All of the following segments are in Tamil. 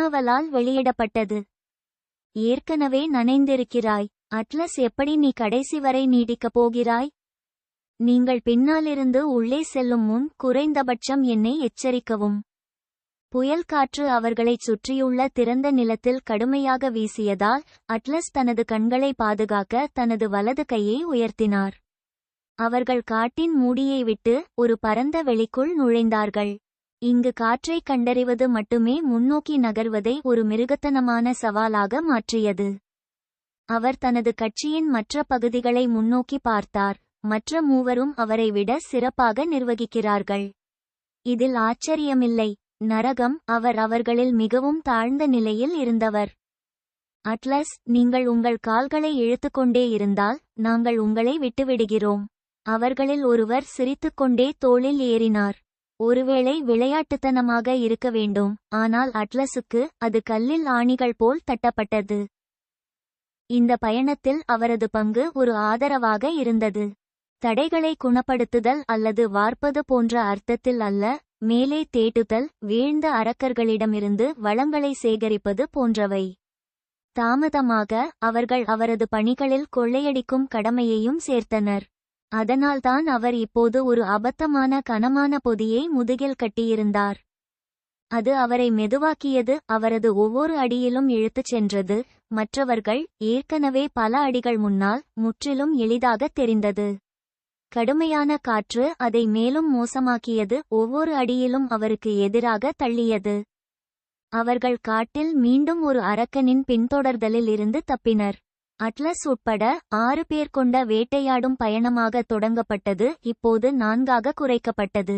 அருணாவலால் வெளியிடப்பட்டது. ஏற்கனவே நனைந்திருக்கிறாய். அட்லஸ் எப்படி நீ கடைசி வரை நீடிக்கப் போகிறாய்? நீங்கள் பின்னாலிருந்து உள்ளே செல்லும் முன் குறைந்தபட்சம் என்னை எச்சரிக்கவும். புயல் காற்று அவர்களைச் சுற்றியுள்ள திறந்த நிலத்தில் கடுமையாக வீசியதால் அட்லஸ் தனது கண்களை பாதுகாக்க தனது வலது கையை உயர்த்தினார். அவர்கள் காட்டின் மூடியை விட்டு ஒரு பரந்த வெளிக்குள் நுழைந்தார்கள். இங்கு காற்றைக் கண்டறிவது மட்டுமே முன்னோக்கி நகர்வதை ஒரு மிருகத்தனமான சவாலாக மாற்றியது. அவர் தனது கட்சியின் மற்ற பகுதிகளை முன்னோக்கி பார்த்தார். மற்ற மூவரும் அவரை விட சிறப்பாக நிர்வகிக்கிறார்கள். இதில் ஆச்சரியமில்லை. நரகம் அவர் அவர்களில் மிகவும் தாழ்ந்த நிலையில் இருந்தவர். அட்லஸ் நீங்கள் உங்கள் கால்களை இழுத்துக்கொண்டே இருந்தால் நாங்கள் உங்களை விட்டுவிடுகிறோம். அவர்களில் ஒருவர் சிரித்துக்கொண்டே தோளில் ஏறினார். ஒருவேளை விளையாட்டுத்தனமாக இருக்க வேண்டும் ஆனால் அட்லஸுக்கு அது கல்லில் ஆணிகள் போல் தட்டப்பட்டது. இந்த பயணத்தில் அவரது பங்கு ஒரு ஆதரவாக இருந்தது. தடைகளை குணப்படுத்துதல் அல்லது வார்ப்பது போன்ற அர்த்தத்தில் அல்ல மேலே தேட்டுதல் வீழ்ந்த அரக்கர்களிடமிருந்து வளங்களை சேகரிப்பது போன்றவை. தாமதமாக அவர்கள் அவரது பணிகளில் கொள்ளையடிக்கும் கடமையையும் சேர்த்தனர். அதனால்தான் அவர் இப்போது ஒரு அபத்தமான கனமான பொதியை முதுகில் கட்டியிருந்தார். அது அவரை மெதுவாக்கியது அவரது ஒவ்வொரு அடியிலும் இழுத்துச் சென்றது மற்றவர்கள் ஏற்கனவே பல அடிகள் முன்னால் முற்றிலும் எளிதாக தெரிந்தது. கடுமையான காற்று அதை மேலும் மோசமாக்கியது ஒவ்வொரு அடியிலும் அவருக்கு எதிராக தள்ளியது. அவர்கள் காட்டில் மீண்டும் ஒரு அரக்கனின் பின்தொடர்தலில் இருந்து தப்பினர். அட்லஸ் உட்பட ஆறு பேர் கொண்ட வேட்டையாடும் பயணமாக தொடங்கப்பட்டது இப்போது நான்காக குறைக்கப்பட்டது.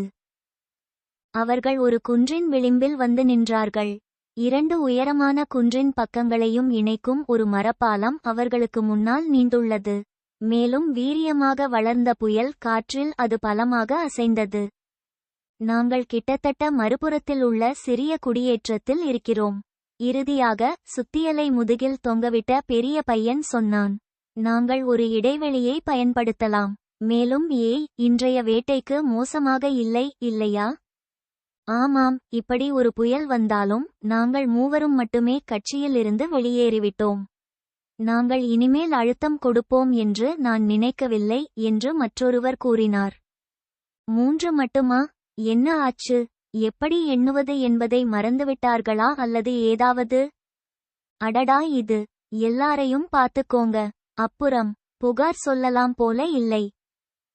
அவர்கள் ஒரு குன்றின் விளிம்பில் வந்து நின்றார்கள். இரண்டு உயரமான குன்றின் பக்கங்களையும் இணைக்கும் ஒரு மரப்பாலம் அவர்களுக்கு முன்னால் நீண்டுள்ளது மேலும் வீரியமாக வளர்ந்த புயல் காற்றில் அது பலமாக அசைந்தது. நாங்கள் கிட்டத்தட்ட மறுபுறத்தில் உள்ள சிறிய குடியேற்றத்தில் இருக்கிறோம். இறுதியாக சுத்தியலை முதுகில் தொங்கவிட்ட பெரிய பையன் சொன்னான் நாங்கள் ஒரு இடைவெளியை பயன்படுத்தலாம் மேலும் ஏய் இன்றைய வேட்டைக்கு மோசமாக இல்லை இல்லையா? ஆமாம் இப்படி ஒரு புயல் வந்தாலும் நாங்கள் மூவரும் மட்டுமே கட்சியில் இருந்து வெளியேறிவிட்டோம். நாங்கள் இனிமேல் அழுத்தம் கொடுப்போம் என்று நான் நினைக்கவில்லை என்று மற்றொருவர் கூறினார். மூன்று மட்டுமா? என்ன ஆச்சு? எப்படி எண்ணுவது என்பதை மறந்துவிட்டார்களா அல்லது ஏதாவது? அடடா இது எல்லாரையும் பார்த்துக்கோங்க. அப்புறம் புகார் சொல்லலாம் போல இல்லை.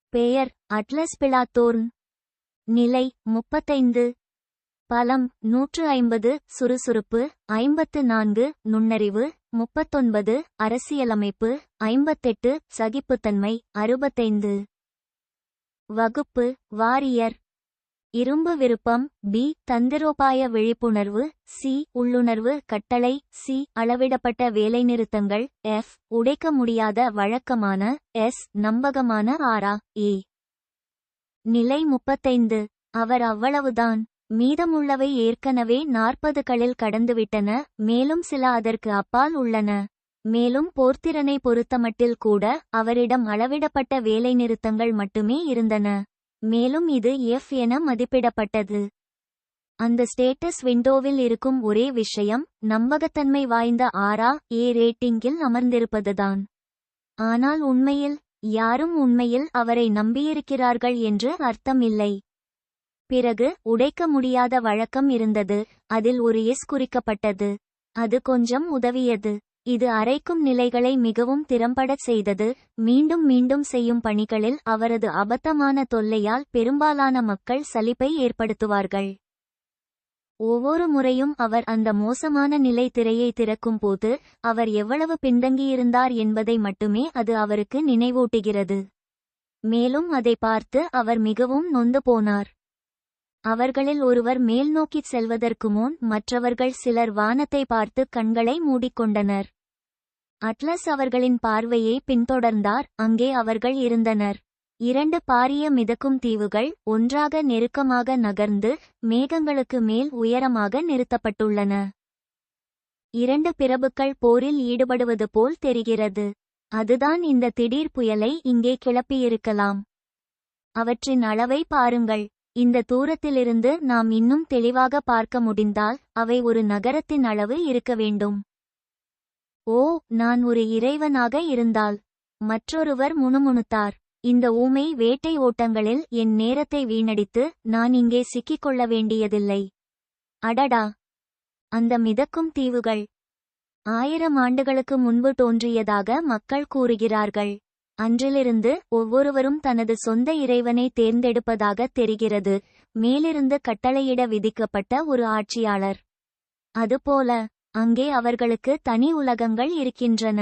பெயர் அட்லஸ் பிளாத்தோர்ன். நிலை முப்பத்தைந்து. பலம் நூற்று ஐம்பது சுறுசுறுப்பு ஐம்பத்து நான்கு நுண்ணறிவு முப்பத்தொன்பது அரசியலமைப்பு ஐம்பத்தெட்டு சகிப்புத்தன்மை அறுபத்தைந்து. வகுப்பு வாரியர். இரும்பு விருப்பம் பி தந்திரோபாய விழிப்புணர்வு சி உள்ளுணர்வு கட்டளை சி அளவிடப்பட்ட வேலைநிறுத்தங்கள் எஃப் உடைக்க முடியாத வழக்கமான எஸ் நம்பகமான ஆரா ஏ e. நிலை முப்பத்தைந்து. அவர் அவ்வளவுதான். மீதமுள்ளவை ஏற்கனவே நாற்பதுகளில் கடந்துவிட்டன மேலும் சில அதற்கு அப்பால் உள்ளன. மேலும் போர்த்திறனை பொறுத்தமட்டில் கூட அவரிடம் அளவிடப்பட்ட வேலைநிறுத்தங்கள் மட்டுமே இருந்தன. மேலும் இது எஃப் என மதிப்பிடப்பட்டது. அந்த ஸ்டேட்டஸ் விண்டோவில் இருக்கும் ஒரே விஷயம் நம்பகத்தன்மை வாய்ந்த ஆரா ஏ ரேட்டிங்கில் அமர்ந்திருப்பதுதான். ஆனால் உண்மையில் யாரும் உண்மையில் அவரை நம்பியிருக்கிறார்கள் என்று அர்த்தம் இல்லை பிறகு உடைக்க முடியாத வழக்கம் இருந்தது அதில் ஒரு எஸ் குறிக்கப்பட்டது. அது கொஞ்சம் உதவியது. இது அரைக்கும் நிலைகளை மிகவும் திறம்படச் செய்தது. மீண்டும் மீண்டும் செய்யும் பணிகளில் அவரது அபத்தமான தொல்லையால் பெரும்பாலான மக்கள் சலிப்பை ஏற்படுத்துவார்கள். ஒவ்வொரு முறையும் அவர் அந்த மோசமான நிலை திரையை திறக்கும் போது அவர் எவ்வளவு பின்தங்கியிருந்தார் என்பதை மட்டுமே அது அவருக்கு நினைவூட்டுகிறது. மேலும் அதை பார்த்து அவர் மிகவும் நொந்து போனார். அவர்களில் ஒருவர் மேல்நோக்கிச் செல்வதற்கு முன் மற்றவர்கள் சிலர் வானத்தை பார்த்து கண்களை மூடிக்கொண்டனர். அட்லஸ் அவர்களின் பார்வையை பின்தொடர்ந்தார் அங்கே அவர்கள் இருந்தனர். இரண்டு பாரிய மிதக்கும் தீவுகள் ஒன்றாக நெருக்கமாக நகர்ந்து மேகங்களுக்கு மேல் உயரமாக நிறுத்தப்பட்டுள்ளன. இரண்டு பிரபுக்கள் போரில் ஈடுபடுவது போல் தெரிகிறது. அதுதான் இந்த திடீர் புயலை இங்கே கிளப்பியிருக்கலாம். அவற்றின் அளவை பாருங்கள். இந்த தூரத்திலிருந்து நாம் இன்னும் தெளிவாக பார்க்க முடிந்தால் அவை ஒரு நகரத்தின் அளவு இருக்க வேண்டும். ஓ நான் ஒரு இறைவனாக இருந்தால். மற்றொருவர் முணுமுணுத்தார். இந்த ஊமை வேட்டை ஓட்டங்களில் என் நேரத்தை வீணடித்து நான் இங்கே சிக்கிக் கொள்ள வேண்டியதில்லை. அடடா. அந்த மிதக்கும் தீவுகள். ஆயிரம் ஆண்டுகளுக்கு முன்பு தோன்றியதாக மக்கள் கூறுகிறார்கள். அன்றிலிருந்து ஒவ்வொருவரும் தனது சொந்த இறைவனை தேர்ந்தெடுப்பதாக தெரிகிறது. மேலிருந்து கட்டளையிட விதிக்கப்பட்ட ஒரு ஆட்சியாளர். அதுபோல அங்கே அவர்களுக்கு தனி உலகங்கள் இருக்கின்றன.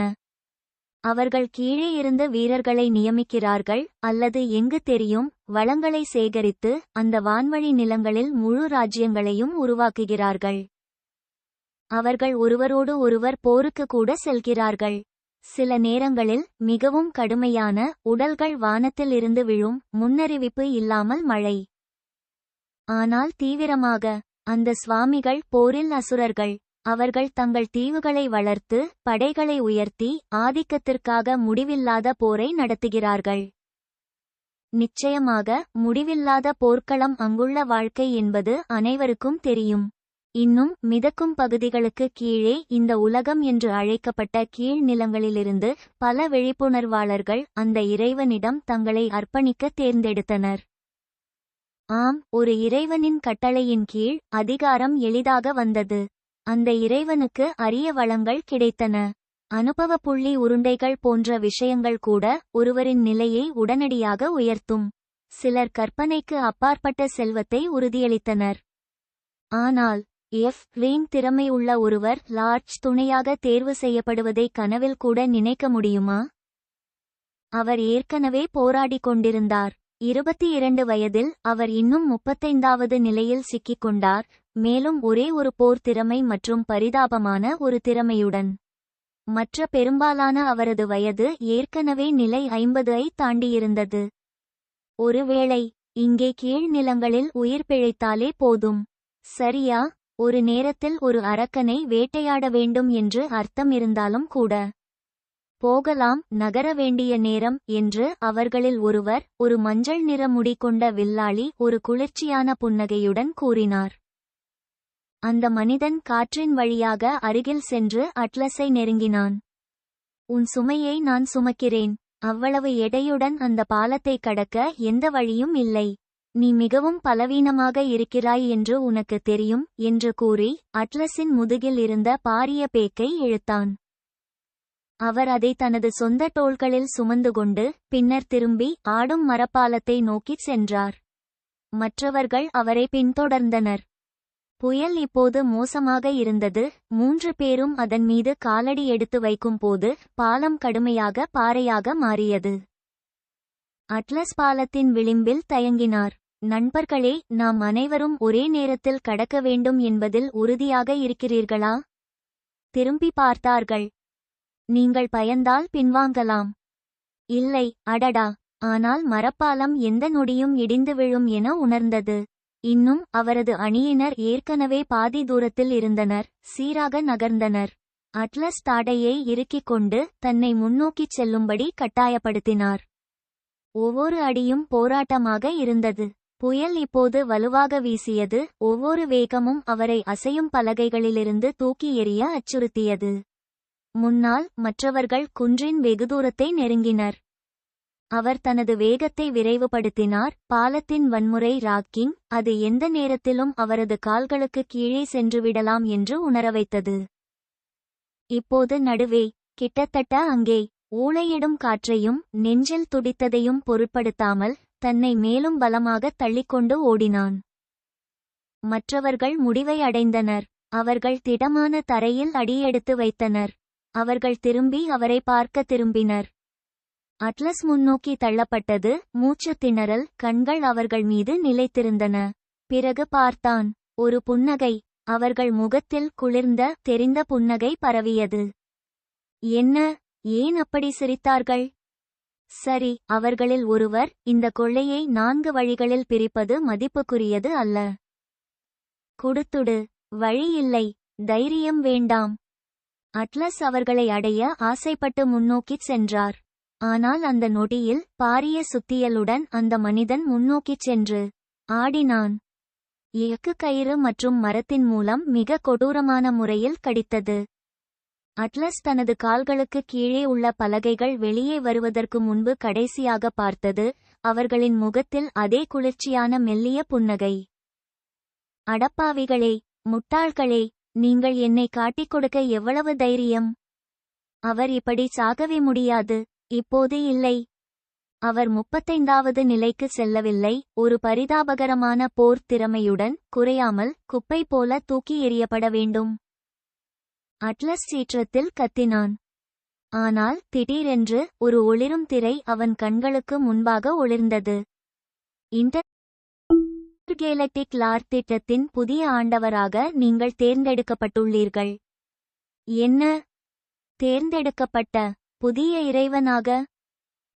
அவர்கள் கீழே இருந்த வீரர்களை நியமிக்கிறார்கள் அல்லது எங்கு தெரியும் வளங்களை சேகரித்து அந்த வான்வழி நிலங்களில் முழு ராஜ்யங்களையும் உருவாக்குகிறார்கள். அவர்கள் ஒருவரோடு ஒருவர் போருக்கு கூட செல்கிறார்கள். சில நேரங்களில் மிகவும் கடுமையான உடல்கள் வானத்தில் இருந்து விழும் முன்னறிவிப்பு இல்லாமல் மழை. ஆனால் தீவிரமாக அந்த சுவாமிகள் போரில் அசுரர்கள். அவர்கள் தங்கள் தீவுகளை வளர்த்து படைகளை உயர்த்தி ஆதிக்கத்திற்காக முடிவில்லாத போரை நடத்துகிறார்கள். நிச்சயமாக முடிவில்லாத போர்க்களம் அங்குள்ள வாழ்க்கை என்பது அனைவருக்கும் தெரியும். இன்னும் மிதக்கும் பகுதிகளுக்கு கீழே இந்த உலகம் என்று அழைக்கப்பட்ட கீழ் நிலங்களிலிருந்து பல விழிப்புணர்வாளர்கள் அந்த இறைவனிடம் தங்களை அர்ப்பணிக்க தேர்ந்தெடுத்தனர். ஆம் ஒரு இறைவனின் கட்டளையின் கீழ் அதிகாரம் எளிதாக வந்தது. அந்த இறைவனுக்கு அரிய வளங்கள் கிடைத்தன. அனுபவ புள்ளி உருண்டைகள் போன்ற விஷயங்கள் கூட ஒருவரின் நிலையை உடனடியாக உயர்த்தும். சிலர் கற்பனைக்கு அப்பாற்பட்ட செல்வத்தை உறுதியளித்தனர். ஆனால் எஃப். ரெயின் திறமை உள்ள ஒருவர் லார்ஜ் துணையாக தேர்வு செய்யப்படுவதை கனவில் கூட நினைக்க முடியுமா? அவர் ஏற்கனவே போராடிக் கொண்டிருந்தார். இருபத்தி இரண்டு வயதில் அவர் இன்னும் முப்பத்தைந்தாவது நிலையில் சிக்கிக்கொண்டார் மேலும் ஒரே ஒரு போர் திறமை மற்றும் பரிதாபமான ஒரு திறமையுடன். மற்ற பெரும்பாலான அவரது வயது ஏற்கனவே நிலை ஐம்பது ஐ தாண்டியிருந்தது. ஒருவேளை இங்கே கீழ் நிலங்களில் உயிர் பிழைத்தாலே போதும். சரியா ஒரு நேரத்தில் ஒரு அரக்கனை வேட்டையாட வேண்டும் என்று அர்த்தம் இருந்தாலும் கூட. போகலாம் நகர வேண்டிய நேரம் என்று அவர்களில் ஒருவர் ஒரு மஞ்சள் நிற முடி கொண்ட வில்லாளி ஒரு குளிர்ச்சியான புன்னகையுடன் கூறினார். அந்த மனிதன் காற்றின் வழியாக அருகில் சென்று அட்லஸை நெருங்கினான். உன் சுமையை நான் சுமக்கிறேன். அவ்வளவு எடையுடன் அந்த பாலத்தை கடக்க எந்த வழியும் இல்லை. நீ மிகவும் பலவீனமாக இருக்கிறாய் என்று உனக்கு தெரியும் என்று கூறி அட்லஸின் முதுகில் இருந்த பாரிய பேக்கை இழுத்தான். அவர் அதை தனது சொந்த தோள்களில் சுமந்து கொண்டு பின்னர் திரும்பி ஆடும் மரப்பாலத்தை நோக்கிச் சென்றார். மற்றவர்கள் அவரை பின்தொடர்ந்தனர். புயல் இப்போது மோசமாக இருந்தது. மூன்று பேரும் அதன் மீது காலடி எடுத்து வைக்கும் போது பாலம் கடுமையாக பாறையாக மாறியது. அட்லஸ் பாலத்தின் விளிம்பில் தயங்கினார். நண்பர்களே நாம் அனைவரும் ஒரே நேரத்தில் கடக்க வேண்டும் என்பதில் உறுதியாக இருக்கிறீர்களா? திரும்பி பார்த்தார்கள். நீங்கள் பயந்தால் பின்வாங்கலாம். இல்லை அடடா. ஆனால் மரப்பாலம் எந்த நொடியும் இடிந்து விழும் என உணர்ந்தது. இன்னும் அவரது அணியினர் ஏற்கனவே பாதி தூரத்தில் இருந்தனர் சீராக நகர்ந்தனர். அட்லஸ் தாடையை இறுக்கிக் கொண்டு தன்னை முன்னோக்கிச் செல்லும்படி கட்டாயப்படுத்தினார். ஒவ்வொரு அடியும் போராட்டமாக இருந்தது. புயல் இப்போது வலுவாக வீசியது. ஒவ்வொரு வேகமும் அவரை அசையும் பலகைகளிலிருந்து தூக்கி எறிய அச்சுறுத்தியது. முன்னால் மற்றவர்கள் குன்றின் வெகு தூரத்தை நெருங்கினர். அவர் தனது வேகத்தை விரைவுபடுத்தினார். பாலத்தின் வன்முறை ராக்கிங் அது எந்த நேரத்திலும் அவரது கால்களுக்கு கீழே சென்றுவிடலாம் என்று உணரவைத்தது. இப்போது நடுவே கிட்டத்தட்ட அங்கே ஊழையிடும் காற்றையும் நெஞ்சில் துடித்ததையும் பொருட்படுத்தாமல் தன்னை மேலும் பலமாக தள்ளிக்கொண்டு ஓடினான். மற்றவர்கள் முடிவை அடைந்தனர். அவர்கள் திடமான தரையில் அடியெடுத்து வைத்தனர். அவர்கள் திரும்பி அவரை பார்க்க திரும்பினர். அட்லஸ் முன்னோக்கி தள்ளப்பட்டது. மூச்சு திணறல் கண்கள் அவர்கள் மீது நிலைத்திருந்தன. பிறகு பார்த்தான். ஒரு புன்னகை. அவர்கள் முகத்தில் குளிர்ந்த தெரிந்த புன்னகை பரவியது. என்ன? ஏன் அப்படி சிரித்தார்கள்? சரி அவர்களில் ஒருவர் இந்த கொள்ளையை நான்கு வழிகளில் பிரிப்பது மதிப்புக்குரியது அல்ல. குடுத்துடு. வழி இல்லை. தைரியம் வேண்டாம். அட்லஸ் அவர்களை அடைய ஆசைப்பட்டு முன்னோக்கிச் சென்றார். ஆனால் அந்த நொடியில் பாரிய சுத்தியலுடன் அந்த மனிதன் முன்னோக்கிச் சென்று ஆடினான். இயக்கு கயிறு மற்றும் மரத்தின் மூலம் மிக கொடூரமான முறையில் கடித்தது. அட்லஸ் தனது கால்களுக்கு கீழே உள்ள பலகைகள் வெளியே வருவதற்கு முன்பு கடைசியாக பார்த்தது அவர்களின் முகத்தில் அதே குளிர்ச்சியான மெல்லிய புன்னகை. அடப்பாவிகளே முட்டாள்களே நீங்கள் என்னை காட்டிக் கொடுக்க எவ்வளவு தைரியம்? அவர் இப்படி சாகவே முடியாது. இப்போது இல்லை. அவர் முப்பத்தைந்தாவது நிலைக்கு செல்லவில்லை. ஒரு பரிதாபகரமான போர் திறமையுடன் குறையாமல் குப்பை போல தூக்கி எறியப்பட வேண்டும். அட்லஸ் சீற்றத்தில் கத்தினான். ஆனால் திடீரென்று ஒரு ஒளிரும் திரை அவன் கண்களுக்கு முன்பாக ஒளிர்ந்தது. இன்டர்கேலக்டிக் லார் திட்டத்தின் புதிய ஆண்டவராக நீங்கள் தேர்ந்தெடுக்கப்பட்டுள்ளீர்கள். என்ன? தேர்ந்தெடுக்கப்பட்ட புதிய இறைவனாக.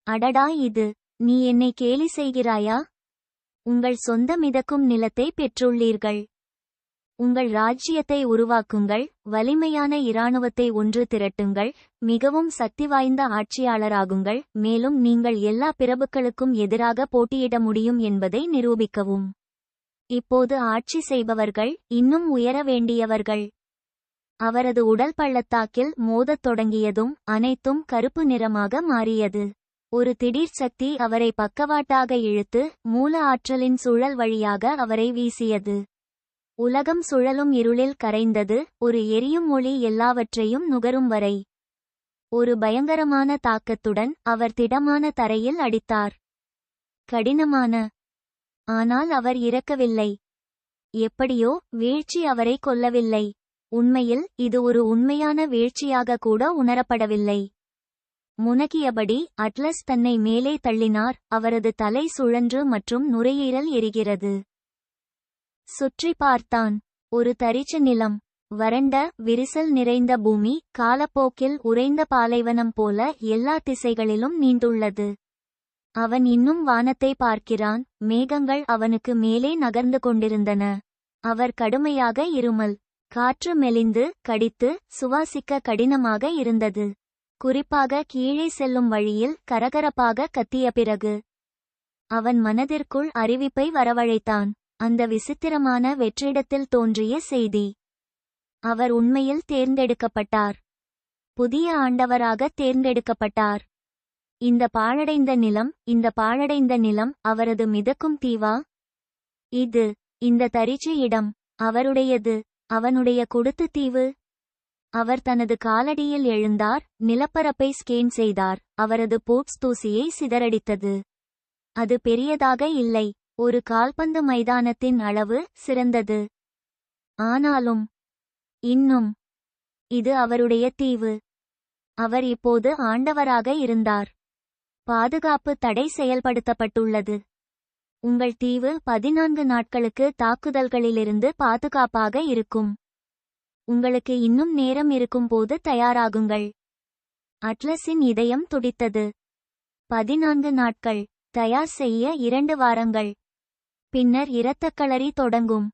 அடடா இது நீ என்னை கேலி செய்கிறாயா? உங்கள் சொந்த மிதக்கும் நிலத்தை பெற்றுள்ளீர்கள். உங்கள் ராஜ்யத்தை உருவாக்குங்கள் வலிமையான இராணுவத்தை ஒன்று திரட்டுங்கள் மிகவும் சக்தி வாய்ந்த ஆட்சியாளராகுங்கள் மேலும் நீங்கள் எல்லா பிரபுக்களுக்கும் எதிராக போட்டியிட முடியும் என்பதை நிரூபிக்கவும். இப்போது ஆட்சி செய்பவர்கள் இன்னும் உயர வேண்டியவர்கள். அவரது உடல் பள்ளத்தாக்கில் மோதத் தொடங்கியதும் அனைத்தும் கருப்பு நிறமாக மாறியது. ஒரு திடீர் சக்தி அவரை பக்கவாட்டாக இழுத்து மூல ஆற்றலின் சுழல் வழியாக அவரை வீசியது. உலகம் சுழலும் இருளில் கரைந்தது ஒரு எரியும் ஒளி எல்லாவற்றையும் நுகரும் வரை. ஒரு பயங்கரமான தாக்கத்துடன் அவர் திடமான தரையில் அடித்தார். கடினமான. ஆனால் அவர் இறக்கவில்லை. எப்படியோ வீழ்ச்சி அவரை கொல்லவில்லை. உண்மையில் இது ஒரு உண்மையான வீழ்ச்சியாக கூட உணரப்படவில்லை. முனகியபடி அட்லஸ் தன்னை மேலே தள்ளினார் அவரது தலை சுழன்று மற்றும் நுரையீரல் எரிகிறது. சுற்றி பார்த்தான். ஒரு தரிச்ச நிலம் வறண்ட விரிசல் நிறைந்த பூமி காலப்போக்கில் உறைந்த பாலைவனம் போல எல்லா திசைகளிலும் நீண்டுள்ளது அவன் இன்னும் வானத்தை பார்க்கிறான் மேகங்கள் அவனுக்கு மேலே நகர்ந்து கொண்டிருந்தன. அவர் கடுமையாக இருமல் காற்று மெலிந்து கடித்து சுவாசிக்க கடினமாக இருந்தது. குறிப்பாக கீழே செல்லும் வழியில் கரகரப்பாக கத்திய பிறகு அவன் மனதிற்குள் அறிவிப்பை வரவழைத்தான். அந்த விசித்திரமான வெற்றிடத்தில் தோன்றிய செய்தி. அவர் உண்மையில் தேர்ந்தெடுக்கப்பட்டார். புதிய ஆண்டவராக தேர்ந்தெடுக்கப்பட்டார். இந்த பாழடைந்த நிலம் இந்த பாழடைந்த நிலம் அவரது மிதக்கும் தீவா? இது இந்த தரிச்சு இடம் அவருடையது. அவனுடைய கொடுத்து தீவு. அவர் தனது காலடியில் எழுந்தார் நிலப்பரப்பை ஸ்கேன் செய்தார் அவரது பூட்ஸ் தூசியை சிதறடித்தது. அது பெரியதாக இல்லை ஒரு கால்பந்து மைதானத்தின் அளவு சிறந்தது. ஆனாலும் இன்னும் இது அவருடைய தீவு. அவர் இப்போது ஆண்டவராக இருந்தார். பாதுகாப்பு தடை செயல்படுத்தப்பட்டுள்ளது. உங்கள் தீவு பதினான்கு நாட்களுக்கு தாக்குதல்களிலிருந்து பாதுகாப்பாக இருக்கும். உங்களுக்கு இன்னும் நேரம் இருக்கும்போது தயாராகுங்கள். அட்லஸின் இதயம் துடித்தது. பதினான்கு நாட்கள். தயார் செய்ய இரண்டு வாரங்கள். பின்னர் இரத்தக்களறி தொடங்கும்.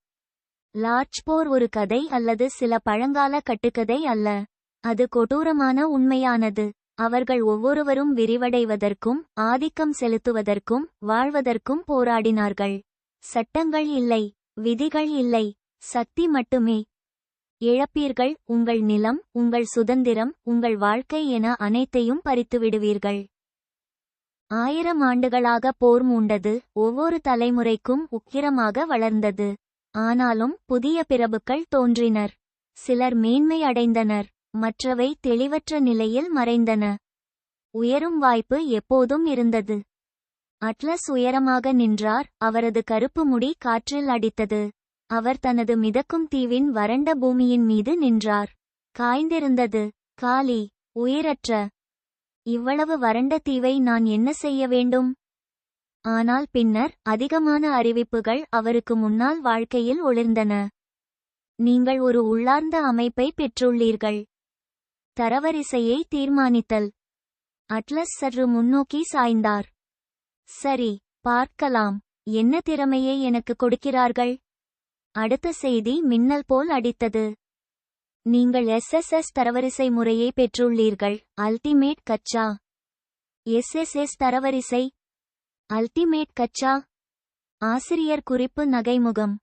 லார்ஜ் போர் ஒரு கதை அல்லது சில பழங்கால கட்டுக்கதை அல்ல. அது கொடூரமான உண்மையானது. அவர்கள் ஒவ்வொருவரும் விரிவடைவதற்கும் ஆதிக்கம் செலுத்துவதற்கும் வாழ்வதற்கும் போராடினார்கள். சட்டங்கள் இல்லை விதிகள் இல்லை சக்தி மட்டுமே. இழப்பீர்கள் உங்கள் நிலம் உங்கள் சுதந்திரம் உங்கள் வாழ்க்கை என அனைத்தையும் பறித்துவிடுவீர்கள். ஆயிரம் ஆண்டுகளாக போர் மூண்டது ஒவ்வொரு தலைமுறைக்கும் உக்கிரமாக வளர்ந்தது. ஆனாலும் புதிய பிரபுக்கள் தோன்றினர். சிலர் மேன்மை அடைந்தனர் மற்றவை தெளிவற்ற நிலையில் மறைந்தன. உயரும் வாய்ப்பு எப்போதும் இருந்தது. அட்லஸ் உயரமாக நின்றார் அவரது கருப்பு முடி காற்றில் அடித்தது. அவர் தனது மிதக்கும் தீவின் வறண்ட பூமியின் மீது நின்றார். காய்ந்திருந்தது. காலி உயிரற்ற. இவ்வளவு வறண்ட தீவை நான் என்ன செய்ய வேண்டும்? ஆனால் பின்னர் அதிகமான அறிவிப்புகள் அவருக்கு முன்னால் வாழ்க்கையில் ஒளிர்ந்தன. நீங்கள் ஒரு உள்ளார்ந்த அமைப்பை பெற்றுள்ளீர்கள். தரவரிசையை தீர்மானித்தல். அட்லஸ் சற்று முன்னோக்கி சாய்ந்தார். சரி பார்க்கலாம். என்ன திறமையை எனக்கு கொடுக்கிறார்கள்? அடுத்த செய்தி மின்னல் போல் அடித்தது. நீங்கள் எஸ்எஸ்எஸ் தரவரிசை முறையை பெற்றுள்ளீர்கள். அல்டிமேட் கச்சா. எஸ்எஸ்எஸ் தரவரிசை. அல்டிமேட் கச்சா. ஆசிரியர் குறிப்பு நகைமுகம்.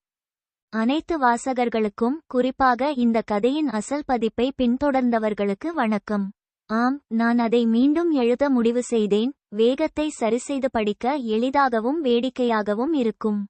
அனைத்து வாசகர்களுக்கும் குறிப்பாக இந்த கதையின் அசல் பதிப்பை பின்தொடர்ந்தவர்களுக்கு வணக்கம். ஆம் நான் அதை மீண்டும் எழுத முடிவு செய்தேன். வேகத்தை சரிசெய்து படிக்க எளிதாகவும் வேடிக்கையாகவும் இருக்கும்.